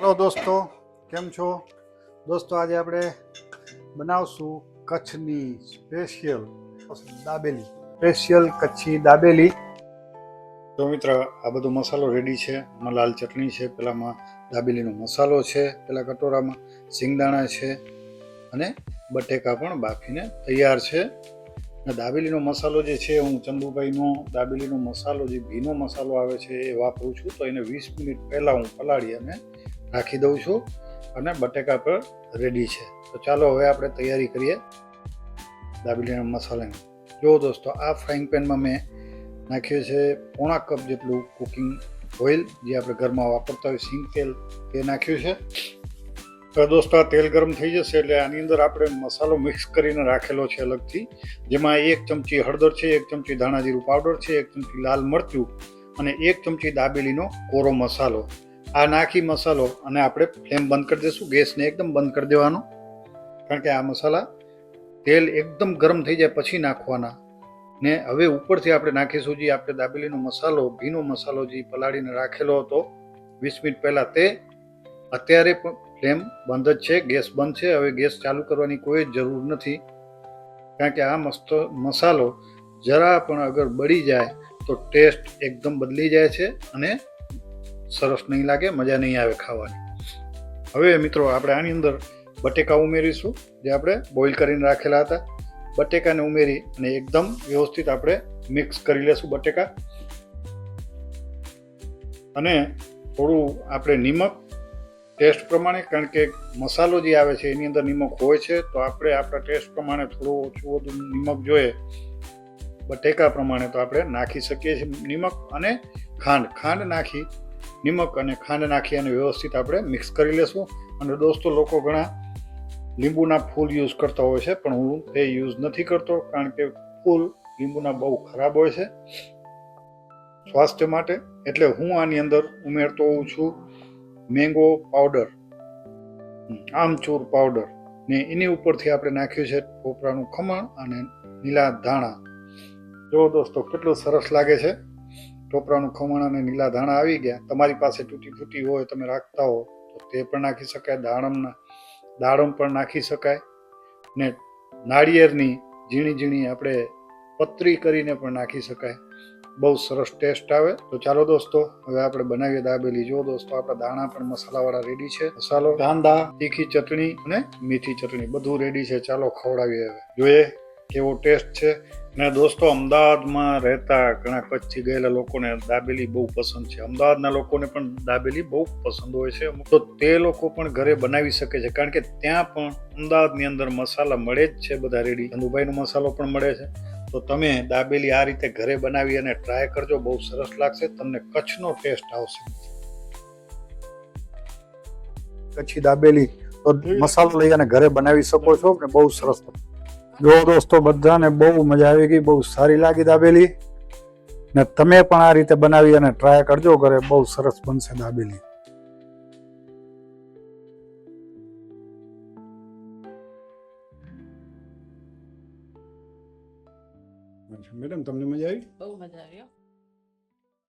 Hello દોસ્તો, કેમ છો? દોસ્તો, આજે આપણે બનાવશું કચ્છની સ્પેશિયલ દાબેલી. સ્પેશિયલ કચ્છી દાબેલી. તો મિત્ર, આ બધો મસાલો રેડી છે. આમાં લાલ ચટણી છે, પેલામાં દાબેલીનો મસાલો છે, પેલા કટોરામાં સિંગદાણા છે અને બટેકા પણ બાફીને તૈયાર છે. દાબેલીનો મસાલો જે છે, હું ચંદુભાઈનો દાબેલીનો મસાલો, જે ભીનો મસાલો આવે છે, એ વાપરું છું. તો એને વીસ મિનિટ પહેલાં હું પલાળી અને રાખી દઉં છું અને બટેકા પર રેડી છે. તો ચાલો હવે આપણે તૈયારી કરીએ દાબેલીના મસાલાની. જો દોસ્તો, આ ફ્રાઈંગ પેનમાં મેં નાખ્યું છે પોણા કપ જેટલું કુકિંગ ઓઇલ જે આપણે ઘરમાં વાપરતા હોય સિંગ તેલ તે નાખ્યું છે. તો દોસ્તો, આ તેલ ગરમ થઈ જશે એટલે આની અંદર આપણે મસાલો મિક્સ કરીને રાખેલો છે અલગથી. જેમાં એક ચમચી હળદર છે, એક ચમચી ધાણા જીરું પાવડર છે, એક ચમચી લાલ મરચું અને એક ચમચી દાબેલીનો કોરો મસાલો. આ નાખી મસાલો અને આપણે ફ્લેમ બંધ કરી દઈશું. ગેસને એકદમ બંધ કરી દેવાનો. કારણ કે આ મસાલા તેલ એકદમ ગરમ થઈ જાય પછી નાખવાના. ને હવે ઉપરથી આપણે નાખીશું જે આપણે દાબેલીનો મસાલો, ભીનો મસાલો જે પલાળીને રાખેલો હતો, વીસ મિનિટ પહેલાં તે. અત્યારે પણ ફ્લેમ બંધ જ છે, ગેસ બંધ છે. હવે ગેસ ચાલુ કરવાની કોઈ જ જરૂર નથી. કારણ કે આ મસ્ત મસાલો જરા પણ અગર બળી જાય તો ટેસ્ટ એકદમ બદલી જાય છે અને સરસ નહીં લાગે, મજા નહીં આવે ખાવાની. હવે મિત્રો આપણે આની અંદર બટેકા ઉમેરીશું, જે આપણે બોઇલ કરીને રાખેલા હતા. બટેકાને ઉમેરી અને એકદમ વ્યવસ્થિત આપણે મિક્સ કરી લેશું બટેકા. અને થોડું આપણે નિમક ટેસ્ટ પ્રમાણે, કારણ કે મસાલો જે આવે છે એની અંદર નિમક હોય છે, તો આપણે આપણા ટેસ્ટ પ્રમાણે થોડું ઓછું વધુ નિમક જોઈએ. બટેકા પ્રમાણે તો આપણે નાખી શકીએ છીએ નિમક અને ખાંડ. ખાંડ નાખી નિમક અને ખાંડ નાખી અને વ્યવસ્થિત આપણે મિક્સ કરી લેશું. અને દોસ્તો, લોકો ઘણા લીંબુના ફૂલ યુઝ કરતા હોય છે, પણ હું એ યુઝ નથી કરતો, કારણ કે ફૂલ લીંબુના બહુ ખરાબ હોય છે સ્વાસ્થ્ય માટે. એટલે હું આની અંદર ઉમેરતો હોઉં છું મેંગો પાવડર આમચૂર પાવડર ને એની ઉપરથી આપણે નાખ્યું છે કોપરાનું ખમણ અને લીલા ધાણા. જો દોસ્તો, કેટલું સરસ લાગે છે. ટોપરાનું ખમણ અને લીલા ધાણા આવી ગયા. તમારી પાસે તૂટી ફૂટી હોય, તમે રાખતા હો, તો તે પણ નાખી શકાય, દાડમના દાડમ પણ નાખી શકાય. ને નાળિયેરની ઝીણી ઝીણી આપણે પતરી કરીને પણ નાખી શકાય. બહુ સરસ ટેસ્ટ આવે. તો ચાલો દોસ્તો, હવે આપણે બનાવીએ દાબેલી. જો દોસ્તો, આપણા દાણા પણ મસાલાવાળા રેડી છે. મસાલો કાંદા તીખી ચટણી અને મીઠી ચટણી. બધું રેડી છે. ચાલો ખવડાવીએ હવે. જોઈએ. કેવો ટેસ્ટ છે? અને દોસ્તો અમદાવાદમાં રહેતા ઘણા કચ્છથી ગયેલા લોકોને દાબેલી બહુ પસંદ છે. અમદાવાદના લોકોને પણ દાબેલી બહુ પસંદ હોય છે. તો તે લોકો પણ ઘરે બનાવી શકે છે. કારણ કે ત્યાં પણ અમદાવાદની અંદર મસાલા મળે જ છે બધા રેડી. ચંદુભાઈનો મસાલો પણ મળે છે. તો તમે દાબેલી આ રીતે ઘરે બનાવી અને ટ્રાય કરજો. બહુ સરસ લાગશે. તમને કચ્છનો ટેસ્ટ આવશે. કચ્છી દાબેલી. તો મસાલો લઈ અને ઘરે બનાવી શકો છો. ને બહુ સરસ જો દોસ્તો બધાને બહુ મજા આવી ગઈ બહુ સારી લાગી દાબેલી. ને તમે પણ આ રીતે બનાવી અને ટ્રાય કરજો ઘરે બહુ સરસ બનશે દાબેલી. મેડમ તમને મજા આવી? બહુ મજા આવી.